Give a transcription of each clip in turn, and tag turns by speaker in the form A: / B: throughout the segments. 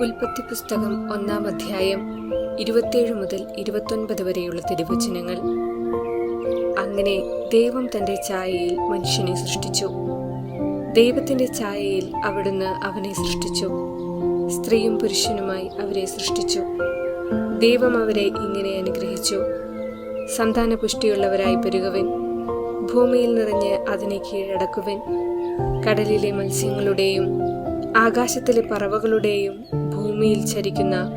A: ഉൽപ്പത്തി പുസ്തകം ഒന്നാം അധ്യായം ഇരുപത്തിയേഴ് മുതൽ ഇരുപത്തൊൻപത് വരെയുള്ള തിരുവചനങ്ങൾ. അങ്ങനെ ദൈവം തന്റെ ഛായയിൽ മനുഷ്യനെ സൃഷ്ടിച്ചു. ദൈവത്തിന്റെ ഛായയിൽ അവിടുന്ന് അവനെ സൃഷ്ടിച്ചു. സ്ത്രീയും പുരുഷനുമായി അവരെ സൃഷ്ടിച്ചു. ദൈവം അവരെ ഇങ്ങനെ അനുഗ്രഹിച്ചു. സന്താന പുഷ്ടിയുള്ളവരായി പെരുകവൻ. ഭൂമിയിൽ നിറഞ്ഞ് അതിനെ കീഴടക്കുവൻ. കടലിലെ മത്സ്യങ്ങളുടെയും ആകാശത്തിലെ പറവകളുടെയും ഭൂമിയിൽ ചരിക്കുന്ന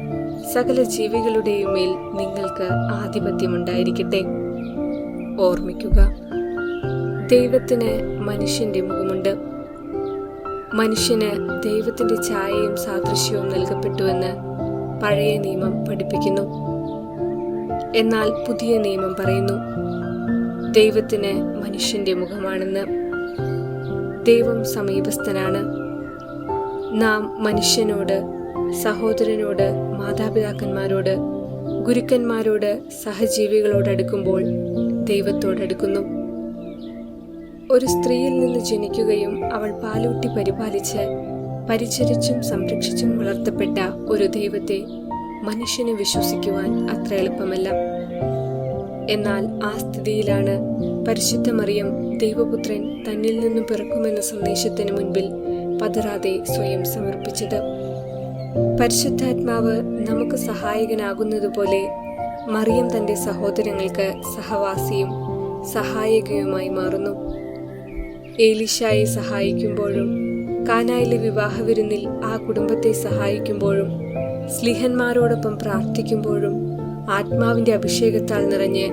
A: സകല ജീവികളുടെയും മേൽ നിങ്ങൾക്ക് ആധിപത്യമുണ്ടായിരിക്കട്ടെ. ഓർമ്മിക്കുക ദൈവത്തിന് മനുഷ്യന്റെ മുഖമുണ്ട്. മനുഷ്യന് ദൈവത്തിന്റെ ഛായയും സാദൃശ്യവും നൽകപ്പെട്ടുവെന്ന് പഴയ നിയമം പഠിപ്പിക്കുന്നു. എന്നാൽ പുതിയ നിയമം പറയുന്നു ദൈവത്തിന് മനുഷ്യന്റെ മുഖമാണെന്ന്. ദൈവം സമീപസ്ഥനാണ്. നാം മനുഷ്യനോട് സഹോദരനോട് മാതാപിതാക്കന്മാരോട് ഗുരുക്കന്മാരോട് സഹജീവികളോട് അടുക്കുമ്പോൾ ദൈവത്തോടടുക്കുന്നു ഒരു സ്ത്രീയിൽ നിന്ന് ജനിക്കുകയും അവൾ പാലൂട്ടി പരിപാലിച്ച് പരിചരിച്ചും സംരക്ഷിച്ചും വളർത്തപ്പെട്ട ഒരു ദൈവത്തെ മനുഷ്യന് വിശ്വസിക്കുവാൻ അത്ര എളുപ്പമല്ല. എന്നാൽ ആ സ്ഥിതിയിലാണ് പരിശുദ്ധ മറിയം ദൈവപുത്രൻ തന്നിൽ നിന്നും പിറക്കുമെന്ന സന്ദേശത്തിന് മുൻപിൽ പതറാതെ സ്വയം സമർപ്പിച്ചത്. പരിശുദ്ധാത്മാവ് നമുക്ക് സഹായകനാകുന്നതുപോലെ മറിയം തന്റെ സഹോദരങ്ങൾക്ക് സഹവാസിയും സഹായകയുമായി മാറുന്നു. ഏലിഷായെ സഹായിക്കുമ്പോഴും കാനായിലെ വിവാഹവിരുന്നിൽ ആ കുടുംബത്തെ സഹായിക്കുമ്പോഴും സ്ലിഹന്മാരോടൊപ്പം പ്രാർത്ഥിക്കുമ്പോഴും ആത്മാവിന്റെ അഭിഷേകത്താൽ നിറഞ്ഞ്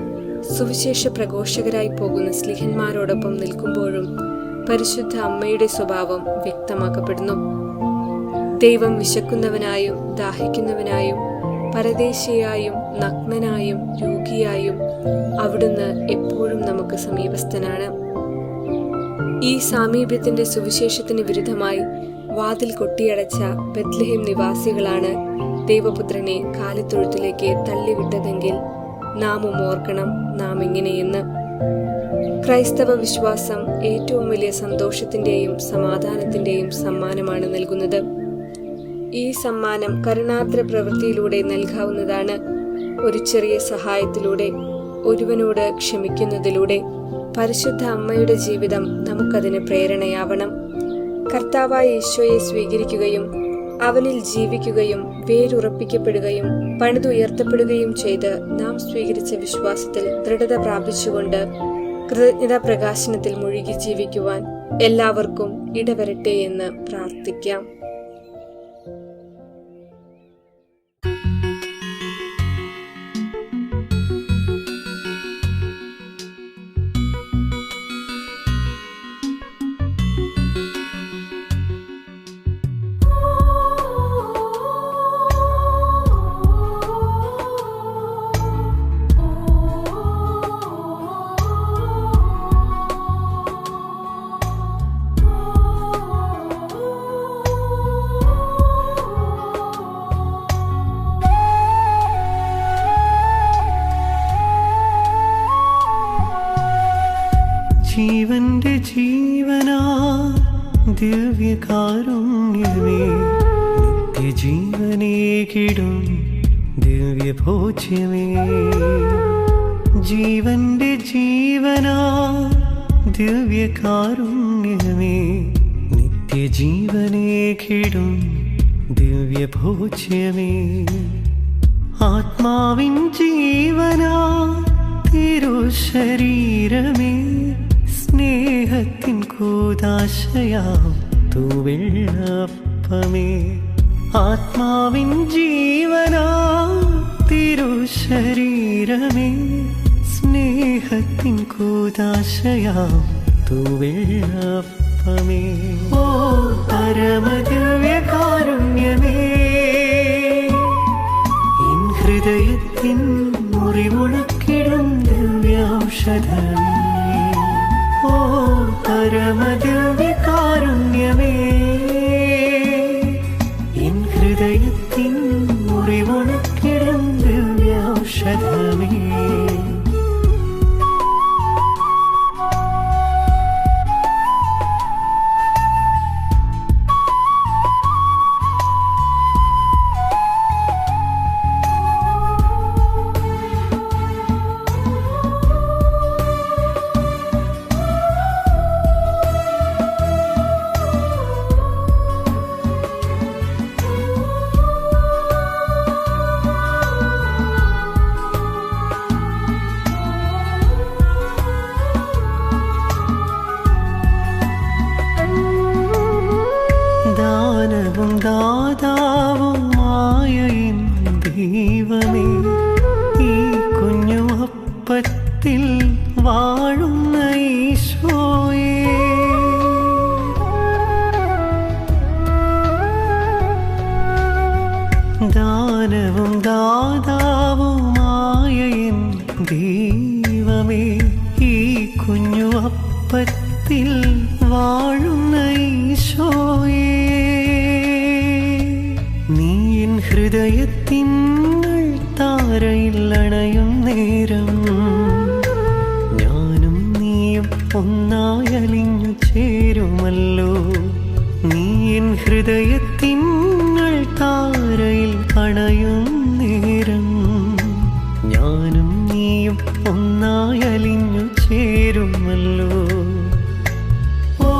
A: സുവിശേഷ പ്രഘോഷകരായി പോകുന്ന സ്ലിഹന്മാരോടൊപ്പം നിൽക്കുമ്പോഴും പരിശുദ്ധ അമ്മയുടെ സ്വഭാവം വ്യക്തമാക്കപ്പെടുന്നു. ദൈവം വിശക്കുന്നവനായും ദാഹിക്കുന്നവനായും പരദേശിയായും നഗ്നനായും രോഗിയായും അവിടുന്ന് എപ്പോഴും നമുക്ക് സമീപസ്ഥനാണ്. ഈ സാമീപ്യത്തിന്റെ സുവിശേഷത്തിന് വിരുദ്ധമായി വാതിൽ കൊട്ടിയടച്ച ബത്ലഹേം നിവാസികളാണ് ദൈവപുത്രനെ കാലിത്തൊഴുത്തിലേക്ക് തള്ളിവിട്ടതെങ്കിൽ നാമും ഓർക്കണം നാം ഇങ്ങനെയെന്ന് ക്രൈസ്തവ വിശ്വാസം ഏറ്റവും വലിയ സന്തോഷത്തിന്റെയും സമാധാനത്തിന്റെയും സമ്മാനമാണ് നൽകുന്നത്. ഈ സമ്മാനം കരുണാത്ര പ്രവൃത്തിയിലൂടെ നൽകാവുന്നതാണ്. ഒരു ചെറിയ സഹായത്തിലൂടെ ഒരുവനോട് ക്ഷമിക്കുന്നതിലൂടെ പരിശുദ്ധ അമ്മയുടെ ജീവിതം നമുക്കതിന് പ്രേരണയാവണം. കർത്താവായ ഈശോയെ സ്വീകരിക്കുകയും അവനിൽ ജീവിക്കുകയും വേരുറപ്പിക്കപ്പെടുകയും പണിതുയർത്തപ്പെടുകയും ചെയ്ത് നാം സ്വീകരിച്ച വിശ്വാസത്തിൽ ദൃഢത പ്രാപിച്ചുകൊണ്ട് കൃതജ്ഞതാ പ്രകാശനത്തിൽ മുഴുകി ജീവിക്കുവാൻ എല്ലാവർക്കും ഇടവരട്ടെ എന്ന് പ്രാർത്ഥിക്കാം.
B: ജീവനാ ദിവ്യകാരുണ്യമേ നിത്യജീവനേ കിടും ദിവ്യഭോജ്യമേ. ജീവന്റെ ജീവനാ ദിവ്യകാരുണ്യമേ നിത്യജീവനേ കിടും ദിവ്യഭോജ്യമേ. ആത്മാവിൻ ജീവനാ തിരുശരീരമേ സ്നേഹത്തിൻ കൂതാശയാം തൂവെള്ളപ്പമേ ആത്മാവിൻ ജീവനാ തിരുശരീരമേ. സ്നേഹത്തിൻ കൂതാശയാം തൂവെള്ളപ്പമേ ഓ പരമദിവ്യകാരുണ്യമേ. എൻ ഹൃദയത്തിൻ മുറിവുണക്കിടും ദിവ്യൗഷധമേ ओ विकार അപ്പത്തിൽ വാഴുന്ന ഈശോയെ. ദാനവും ദാതാവുമായ ദൈവമേ ഈ കുഞ്ഞു അപ്പത്തിൽ വാഴുന്ന ഈശോയെ. നീ എൻ നേരം നീയും ഒന്നായി അലിഞ്ഞു ചേരുമല്ലോ. നീ എൻ ഹൃദയത്തിൻ താരയിൽ കണയും നേരം. ഞാനും നീയും ഒന്നായലിഞ്ഞു ചേരുമല്ലോ. ഓ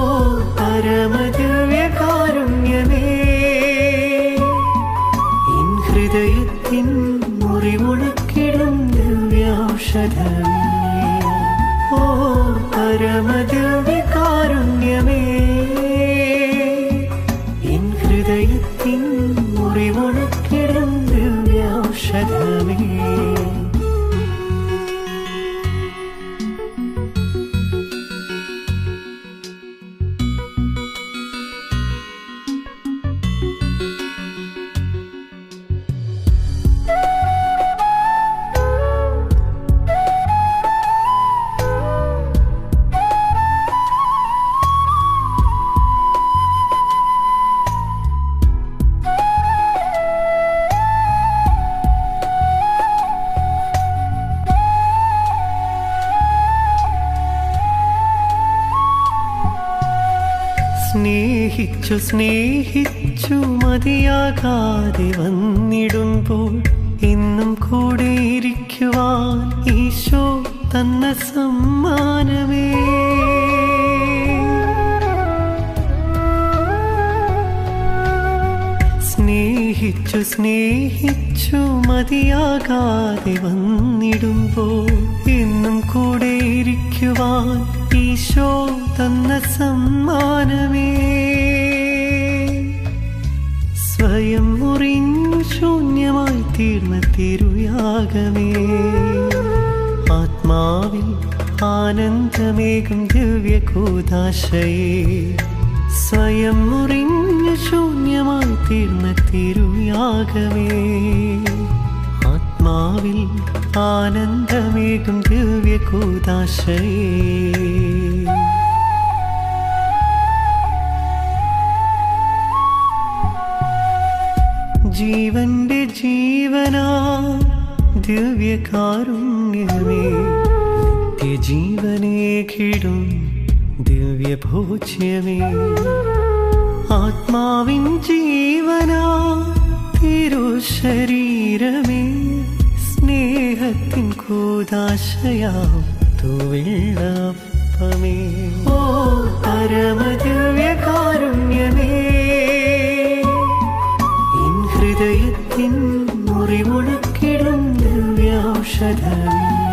B: എൻ ഹൃദയത്തിൻ ഓ പരമദിവ്യകാരുണ്യമേ സ്നേഹിച്ചു സ്നേഹിച്ചു മതിയാകാതെ വന്നിടുമ്പോൾ ഇന്നും കൂടെ ഇരിക്കുവാൻ ഈശോ തന്ന സമ്മാനമേ. സ്നേഹിച്ചു സ്നേഹിച്ചു മതിയാകാതെ വന്നിടുമ്പോൾ ഇന്നും കൂടെ ഇരിക്കുവാൻ ഈശോ തന്ന സമ്മാനമേ. സ്വയം മുറിഞ്ഞു ശൂന്യമായി തീർന്ന തിരുയാഗമേ. ആത്മാവിൽ ആനന്ദമേകും ദിവ്യകൂതാശയേ സ്വയം മുറിഞ്ഞു ശൂന്യമായി തീർന്ന തിരുയാഗമേ. ആത്മാവിൽ ആനന്ദമേകും ദിവ്യകൂതാശയേ ജീവന്റെ ജീവനാ ദിവ്യകാരുണ്യമേ. നിത്യജീവനേ കിടും ദിവ്യഭോജ്യമേ. ആത്മാവിൻ ജീവനാ തിരുശരീരമേ. സ്നേഹത്തിൻ കൂതാശയാം തുവിള്ളപ്പമേ ഓ പരമദിവ്യകാരുണ്യമേ ഹൃദയത്തിൻ മുറിവുണക്കിടും ദിവ്യൗഷധമേ